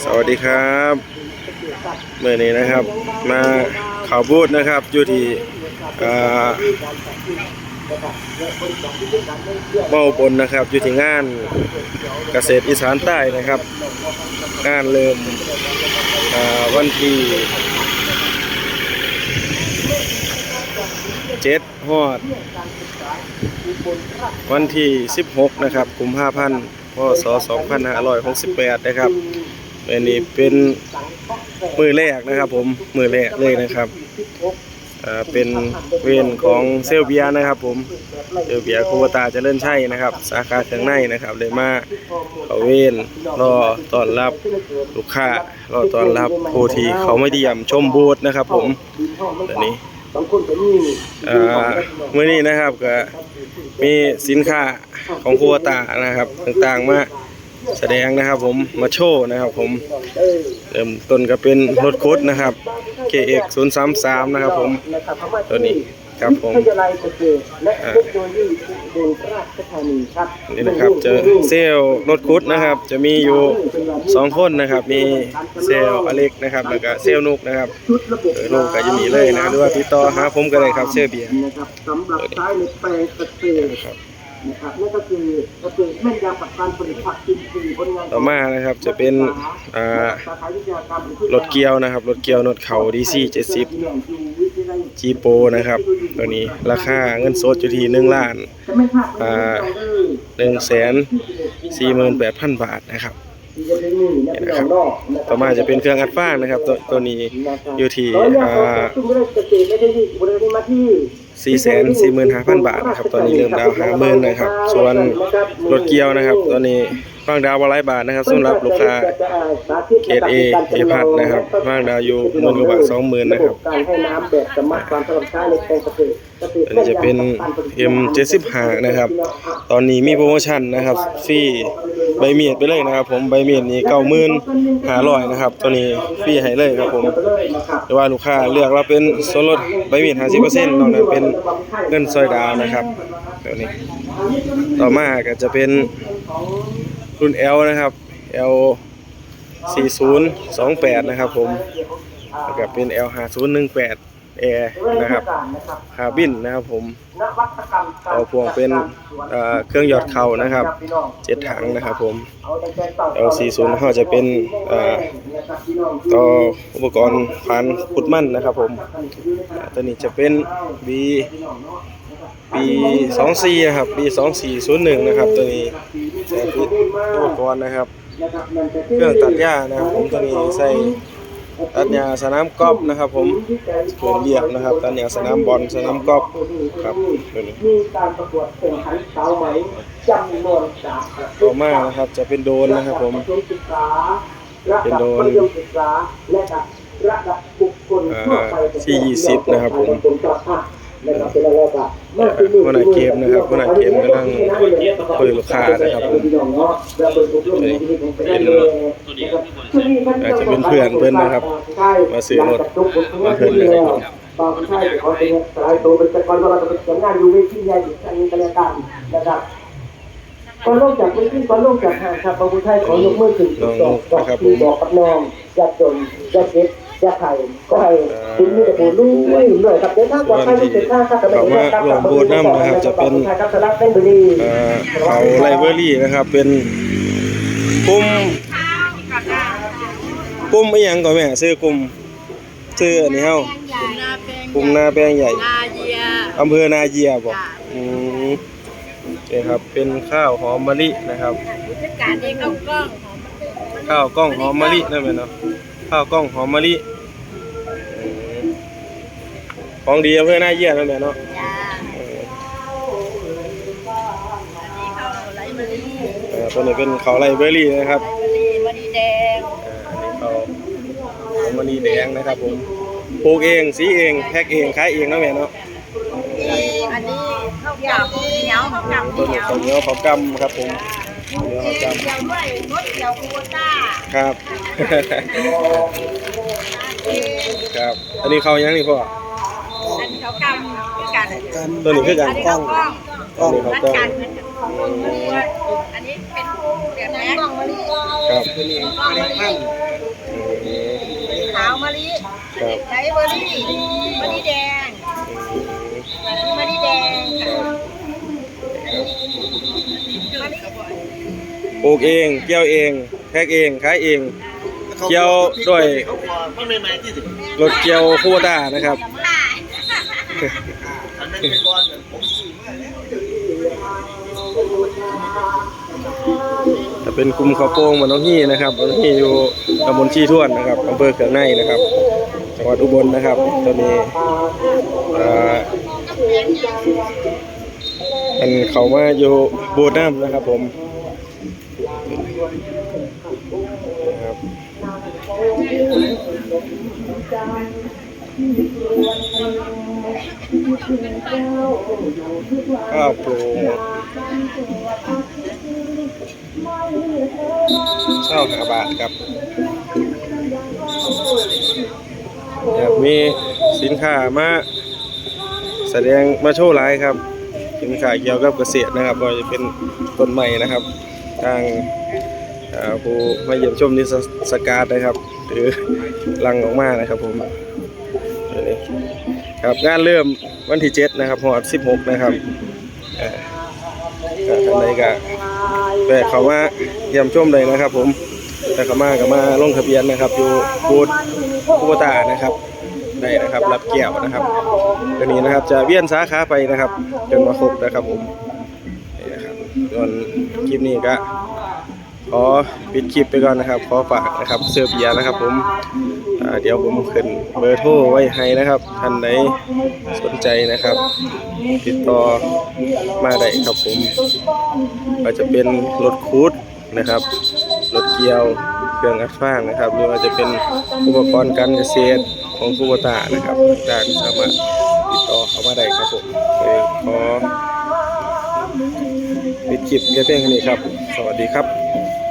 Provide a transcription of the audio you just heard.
สวัสดีครับเมื่อนี้นะครับ มาข่าวบูธนะครับ อยู่ที่อ่าเมาอุบนนะครับ อยู่ที่งานเกษตรอีสานใต้นะครับ งานเริ่มวันที่เจ็ดฮอด วันที่ 16 นะครับกุมภาพันธ์พศ2568 นะครับ อันนี้เป็นมือแรกนะครับ ผมมือแรกเลยนะครับเป็นเวนของเซลเบียนะครับ ผมเซลเบียคูวตาเจริญชัยนะครับ สาขาเครื่องในนะครับเลยมาเขาเวนรอต้อนรับลูกค้ารอต้อนรับผู้ที่เขาไม่ไดียมชมบูธนะครับ ผมอันนี้อ่ามื่อนี้นะครับก็มีสินค้าของครัวตานะครับ ต่างๆมา แสดงนะครับผมมาโชว์นะครับผมเริ่มต้นก็เป็นรถคุดนะครับ KX 033นะครับผมตัวนี้ครับผมวิทยาลัยเกษตรและเทคโนโลยีอุบลราชธานีครับนี่นะครับเจอเซลล์รถคุดนะครับ จะมีอยู่สองคนนะครับ มีเซลล์อเล็กนะครับแล้วก็เซลล์นุกนะครับชุดระบบเออนุกก็จะมีเลยนะหรือว่าติดต่อหาผมก็ได้ครับเซลเบียร์นะครับสำหรับใช้ในแปลงเกษตร นะครับนะครับนั่นก็คือเกษตรแม่นยำกับการผลิตผักกินฟรีผลงานต่อมานะครับจะเป็นอ่าสาขาวิทยาการรถเกียวนะครับรถเกียวนถเขาดีซีเจ็ดสิบจีโปนะครับ ตัวนี้ราคาเงินสดอยู่ที่หนึ่งล้านอ่าหนึ่งแสนสี่หมื่นแปดพันบาทนะครับนี่นะครับต่อมาจะเป็นเครื่องอัดฟางนะครับ ตัวตัวนี้อยู่ที่อ่า สี่แสนสี่หมื่นห้าพันบาทนะครับ ตอนนี้เริ่มดาวหาหมื่นนะครับ ส่วนรถเกียวนะครับ ตอนนี้ฟังดาวบาหลายบาทนะครับสำหรับลูกค้าเกรด A เอพัดนะครับว่างดาวอยู่หมื่นกว่าบาทสองหมื่นนะครับการให้น้ำแบบสามารถความสำหรับใช้ในแปลงเกษตรเกษตรอันนี้จะเป็น M75 นะครับ ตอนนี้มีโปรโมชั่นนะครับฟรีใบเมียดไปเลยนะครับ ผมใบเมียดนี้เก้าหมื่นห้าร้อยนะครับ ตัวนี้ฟรีให้เลยครับผมหรือว่าลูกค้าเลือกเราเป็นส่วนลดใบเมียด50%นอกนั้นเป็นเงินซอยดาวนะครับเดี๋ยวนี้ ต่อมาก็จะเป็น รุ่น L นะครับ L 4028 นะครับผมแล้วก็เป็น L 5018 Air นะครับคาบินนะครับผมเอาพวงเป็นเครื่องหยอดเข่านะครับเจ็ดถังนะครับผม L40 เขาจะเป็นต่ออุปกรณ์พานขุดมั่นนะครับผมตัวนี้จะเป็น B B 2 4นะครับ B 2 4 0 1นะครับตัวนี้จะเป็นอุปกรณ์นะครับ เครื่องตัดหญ้านะครับผมตัวนี้ใส่ตัดหญ้าสนามกอล์ฟนะครับ ผมเพื่อนเหยียบนะครับตัดหญ้าสนามบอลสนามกอล์ฟครับตัวนี้มีการประกวดแข่งขันสาวไหมจำนวนสามต่อมานะครับจะเป็นโดนนะครับ ผมเป็นโดนและระดับบุคคลทั่วไปที่20นะครับผม นะครับเป็นอะไรกันเอ่อหัวหน้าเกมนะครับหัวหน้าเกมกำลังคุยกับลูกค้านะครับผมนี่เป็นอาจจะเป็นเพื่อนเพิ่นนะครับ มาซื้อรถมาเพิ่นเลยครับบางคนใช่เขาเป็นสายตัวเป็นแต่ก่อนเราจะเป็นผลงานอยู่เวทีใหญ่อีกอันนี้กันแล้วกันนะครับก่อนลงจากเวทีก่อนลงจากห้างครับบางคนใช่ขอยกมือขึ้นสองสองที่บอกกับน้องญาติจนญาติเก็บ ญาไข่ก็ให้คุณมีแต่ผู้รู้ด้วยครับเดินทางปลอดภัยที่เดินทางครับเขามาร่วมบูธนำนะครับ จะเป็นครับสำหรับเป็นเขาไลเบอรี่นะครับ เป็นกลุ่มกลุ่มอีหยังก่อนแม่ซื้อกลุ่มซื้ออันนี้เฮานาแปลงกลุ่มนาแปลงใหญ่อำเภอนาเยียบ่จ้ะอืมนี่ครับเป็นข้าวหอมมะลินะครับผู้ารเองเข้ากล้องหอมข้าวกล้องหอมมะลินั่นแหละเนาะข้าวกล้องหอมมะลิ ของดีอำเภอนาเยียนั่นแหละเนาะจ้าเอออันนี้เขาไหลมะลิเออตัวนี้เป็นข้าวไรเบอรี่นะครับไหลมะลิมะลิแดงเอ่ออันนี้ข้าวหอมมะลิแดงนะครับผมปลูกเองสีเองแพ็คเองขายเองเนาะแม่เนาะนี่อันนี้ข้าวกับเหนียวข้าวกับตัวเหนีนี้ยวข้าวเหนียวข้าวกำครับผมข้าวเหนียวข้าวกเดียวด้วยรสเดียวโควต้าำครับ ครับ อันนี้ข้าวยังนี่พ่อ อันนี้ข้าวกำคือกันตัวนี้คือกันอันนี้ข้าวกล้องอันนี้ข้าวกล้องอันนี้เป็นแบบแม็กคครับก็มะลิอืมขาวมะลิไทยเบอร์รี่มะลิแดงอืมมะลิแดงมะลิปลูกเองเกี่ยวเองแพ็กเองขายเองเกี่ยวด้วยรถเกี่ยวโคต้านะครับ อันนั้นเป็นก้อนเนี่ยผมซื้อมาแล้วจะเป็นกลุ่มข้าวโป่งมันน้องฮี่นะครับมันน้องฮี่อยู่ตำบลชีท่วนนะครับอำเภอเขืองในนะครับจังหวัดอุบลนะครับตอนนี้อ่าอันเขามาอยู่บูน้ำนะครับผมครับ ข้าวโปรเช่าหาบาทครับอยากมีสินค้ามาแสดงมาโชว์ไลายครับ สินค้าเกี่ยวกับเกษตรนะครับว่าจะเป็นต้นใหม่นะครับ ทางผู้มาเยี่ยมชมนิทรรศการนะครับ หรือลังออกมานะครับผม ครับงานเริ่มวันที่7นะครับหอด16นะครับอ่อก็ท่านใดก็แวะเขามาเยี่ยมชมเลยนะครับ ผมแต่เขามาก็มาลงทะเบียนนะครับ อยู่บูธคูโบตานะครับได้นะครับ รับเกี่ยวนะครับตัวนี้นะครับจะเวียนสาขาไปนะครับ จนมาครบนะครับผมนี่นะครับส่วนคลิปนี้ก็ ขอปิดคลิปไปก่อนนะครับ ขอฝากนะครับเสื้อเบียร์นะครับ ผมเดี๋ยวผมขึ้นเบอร์โทรไว้ให้นะครับ ท่านใดสนใจนะครับ ติดต่อมาได้ครับผมก็จจะเป็นรถคูดนะครับรถเกียวเครื่องอัดฟางนะครับหรือว่าจะเป็นอุปกรณ์การเกษตรของคูบตานะครับต่างสามารถติดต่อเข้ามาได้ครับผมขอปิดคลิปแค่เพียงเท่นี้ครับ สวัสดีครับ